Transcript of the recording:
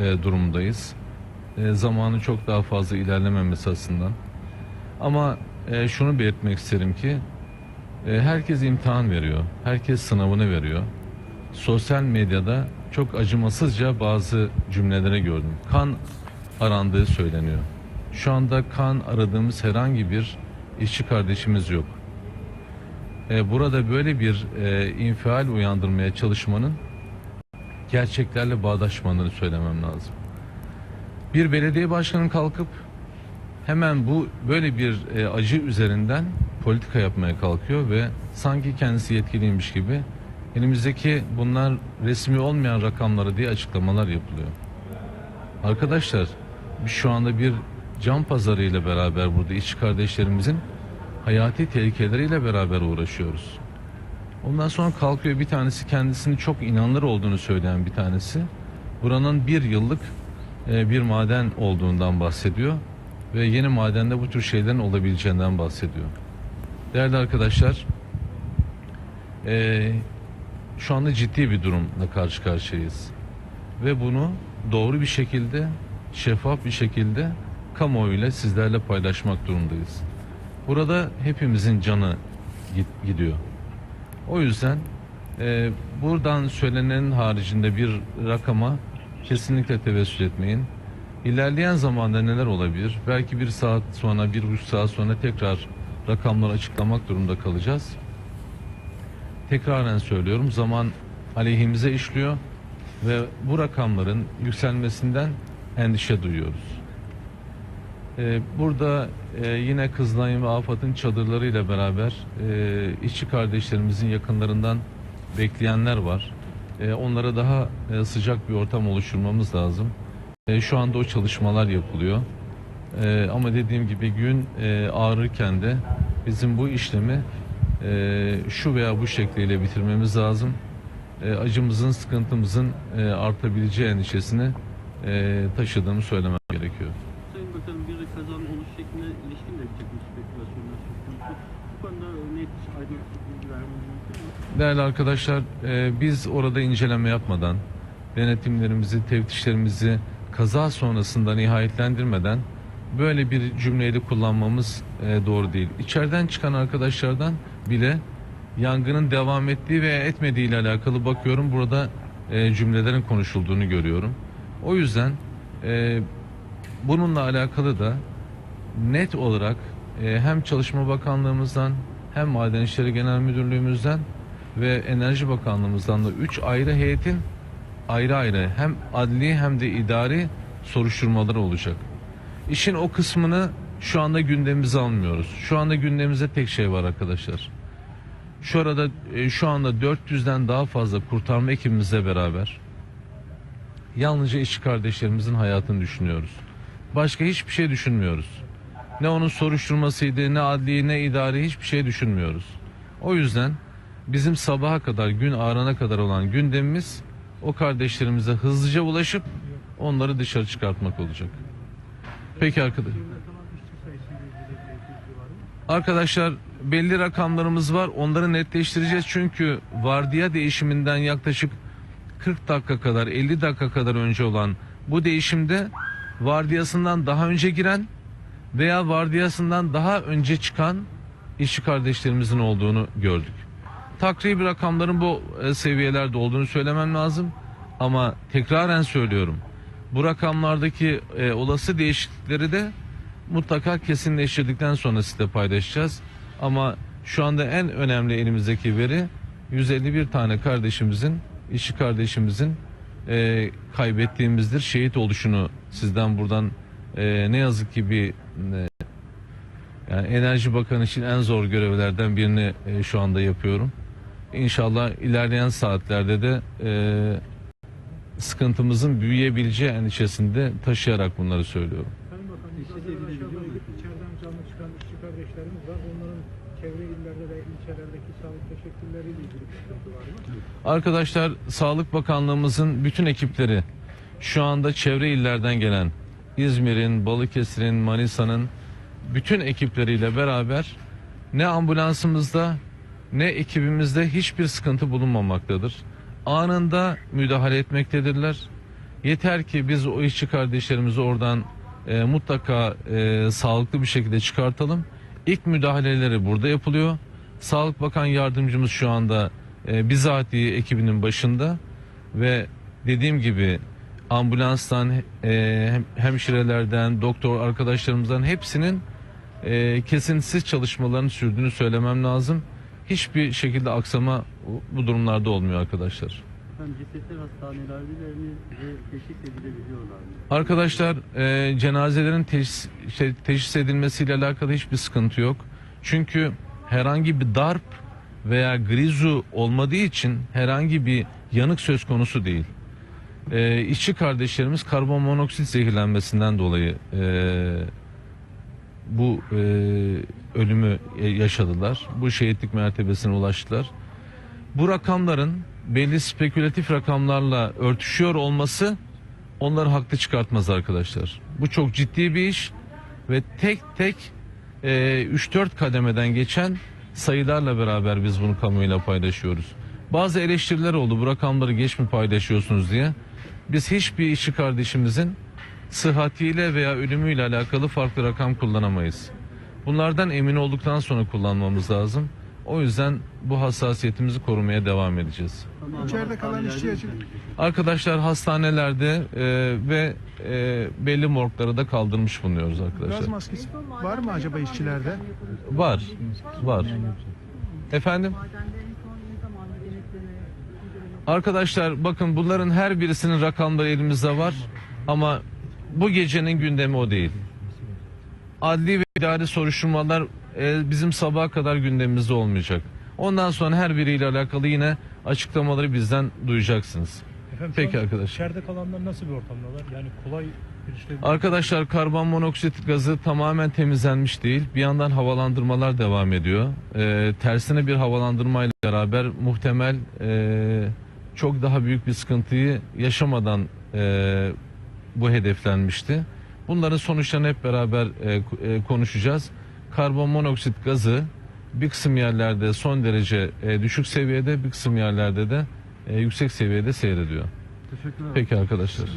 e, durumdayız. E, zamanın çok daha fazla ilerlememesi açısından. Ama e, şunu belirtmek isterim ki herkes imtihan veriyor. Herkes sınavını veriyor. Sosyal medyada çok acımasızca bazı cümlelere gördüm. Kan arandığı söyleniyor. Şu anda kan aradığımız herhangi bir işçi kardeşimiz yok. Burada böyle bir e, infial uyandırmaya çalışmanın gerçeklerle bağdaşmadığını söylemem lazım. Bir belediye başkanının kalkıp hemen bu böyle bir e, acı üzerinden politika yapmaya kalkıyor ve sanki kendisi yetkiliymiş gibi elimizdeki bunlar resmi olmayan rakamları diye açıklamalar yapılıyor. Arkadaşlar şu anda bir can pazarı ile beraber burada işçi kardeşlerimizin hayati tehlikeleriyle beraber uğraşıyoruz. Ondan sonra kalkıyor bir tanesi kendisini çok inanılır olduğunu söyleyen bir tanesi. Buranın bir yıllık e, bir maden olduğundan bahsediyor. Ve yeni madende bu tür şeylerin olabileceğinden bahsediyor. Değerli arkadaşlar, e, şu anda ciddi bir durumla karşı karşıyayız. Ve bunu doğru bir şekilde, şeffaf bir şekilde kamuoyuyla sizlerle paylaşmak durumdayız. Burada hepimizin canı gidiyor. O yüzden e, buradan söylenenin haricinde bir rakama kesinlikle tevessül etmeyin. İlerleyen zamanda neler olabilir? Belki bir saat sonra, bir buçuk saat sonra tekrar rakamları açıklamak durumunda kalacağız. Tekraren söylüyorum zaman aleyhimize işliyor ve bu rakamların yükselmesinden endişe duyuyoruz. Ee, burada e, yine Kızılay'ın ve AFAD'ın çadırlarıyla beraber e, işçi kardeşlerimizin yakınlarından bekleyenler var. E, onlara daha sıcak bir ortam oluşturmamız lazım. Şu anda o çalışmalar yapılıyor. Ama dediğim gibi gün ağrırken de bizim bu işlemi şu veya bu şekliyle bitirmemiz lazım. Acımızın, sıkıntımızın artabileceği endişesini taşıdığımı söylemem gerekiyor. Sayın Bakanım bir de kazanın oluş şekline ilişkin de bir takım spekülasyonlar söz konusu. Bu konuda net aydınlatıcı bilgi vermeniz mümkün mü? Değerli arkadaşlar, e, biz orada inceleme yapmadan, denetimlerimizi, teftişlerimizi kaza sonrasında nihayetlendirmeden böyle bir cümleyi kullanmamız e, doğru değil. İçeriden çıkan arkadaşlardan bile yangının devam ettiği veya etmediği ile alakalı bakıyorum burada e, cümlelerin konuşulduğunu görüyorum. O yüzden e, bununla alakalı da net olarak e, hem Çalışma Bakanlığımızdan hem Maden İşleri Genel Müdürlüğümüzden ve Enerji Bakanlığımızdan da 3 ayrı heyetin ayrı ayrı hem adli hem de idari soruşturmaları olacak. İşin o kısmını şu anda gündemimize almıyoruz. Şu anda gündemimizde tek şey var arkadaşlar. Şu arada e, şu anda 400'den daha fazla kurtarma ekibimizle beraber yalnızca işçi kardeşlerimizin hayatını düşünüyoruz. Başka hiçbir şey düşünmüyoruz. Ne onun soruşturmasıydı, ne adli, ne idari hiçbir şey düşünmüyoruz. O yüzden bizim sabaha kadar, gün ağarana kadar olan gündemimiz o kardeşlerimize hızlıca ulaşıp onları dışarı çıkartmak olacak. Peki arkadaş. Arkadaşlar belli rakamlarımız var. Onları netleştireceğiz çünkü vardiya değişiminden yaklaşık 40 dakika kadar 50 dakika kadar önce olan bu değişimde vardiyasından daha önce giren veya vardiyasından daha önce çıkan işçi kardeşlerimizin olduğunu gördük. Takribi rakamların bu e, seviyelerde olduğunu söylemem lazım ama tekraren söylüyorum. Bu rakamlardaki e, olası değişiklikleri de mutlaka kesinleştirdikten sonra size paylaşacağız. Ama şu anda en önemli elimizdeki veri 151 tane kardeşimizin, işçi kardeşimizin e, kaybettiğimizdir. Şehit oluşunu sizden buradan e, ne yazık ki bir e, yani Enerji Bakanı için en zor görevlerden birini e, şu anda yapıyorum. İnşallah ilerleyen saatlerde de e, sıkıntımızın büyüyebileceği endişesinde taşıyarak bunları söylüyorum. Sayın Bakanım, önce aşağıda içeriden canlı çıkan işçi kardeşlerimiz var. Onların çevre illerde ve ilçelerdeki sağlık teşekkürleriyle ilgili bir sıkıntı var mı? Arkadaşlar Sağlık Bakanlığımızın bütün ekipleri şu anda çevre illerden gelen İzmir'in, Balıkesir'in, Manisa'nın bütün ekipleriyle beraber ne ambulansımızda ne ekibimizde hiçbir sıkıntı bulunmamaktadır. Anında müdahale etmektedirler. Yeter ki biz o işçi kardeşlerimizi oradan e, mutlaka e, sağlıklı bir şekilde çıkartalım. İlk müdahaleleri burada yapılıyor. Sağlık Bakan Yardımcımız şu anda e, bizatihi ekibinin başında ve dediğim gibi ambulanstan, e, hem- hemşirelerden, doktor arkadaşlarımızdan hepsinin e, kesintisiz çalışmalarını sürdüğünü söylemem lazım. Hiçbir şekilde aksama bu durumlarda olmuyor arkadaşlar. Efendim cesetler hastanelerde mi ve teşhis edilebiliyorlar mı? Arkadaşlar e, cenazelerin teşhis, şey, teşhis edilmesiyle alakalı hiçbir sıkıntı yok. Çünkü herhangi bir darp veya grizu olmadığı için herhangi bir yanık söz konusu değil. E, işçi kardeşlerimiz karbon monoksit zehirlenmesinden dolayı e, bu e, ölümü yaşadılar. Bu şehitlik mertebesine ulaştılar. Bu rakamların belli spekülatif rakamlarla örtüşüyor olması onları haklı çıkartmaz arkadaşlar. Bu çok ciddi bir iş ve tek tek e, 3-4 kademeden geçen sayılarla beraber biz bunu kamuoyuyla paylaşıyoruz. Bazı eleştiriler oldu bu rakamları geç mi paylaşıyorsunuz diye. Biz hiçbir işçi kardeşimizin sıhhatiyle veya ölümüyle alakalı farklı rakam kullanamayız. Bunlardan emin olduktan sonra kullanmamız lazım. O yüzden bu hassasiyetimizi korumaya devam edeceğiz. İçeride kalan işçi için-? Arkadaşlar hastanelerde e, ve e, belli morglara da kaldırmış bulunuyoruz Gaz arkadaşlar. maskesi var mı acaba işçilerde? Var, var. Efendim? Madende en son ne zaman denetleme, inceleme Arkadaşlar bakın bunların her birisinin rakamları elimizde var ama bu gecenin gündemi o değil. Adli ve idari soruşturmalar e, bizim sabaha kadar gündemimizde olmayacak. Ondan sonra her biriyle alakalı yine açıklamaları bizden duyacaksınız. Efendim, Peki arkadaşlar. İçeride kalanlar nasıl bir ortamdalar? Yani kolay bir işlem. Arkadaşlar karbon monoksit gazı tamamen temizlenmiş değil. Bir yandan havalandırmalar devam ediyor. Ee, tersine bir havalandırmayla beraber muhtemel e, çok daha büyük bir sıkıntıyı yaşamadan e, bu hedeflenmişti. Bunların sonuçlarını hep beraber e, e, konuşacağız. Karbon monoksit gazı bir kısım yerlerde son derece e, düşük seviyede, bir kısım yerlerde de e, yüksek seviyede seyrediyor. Teşekkürler. Peki arkadaşlar.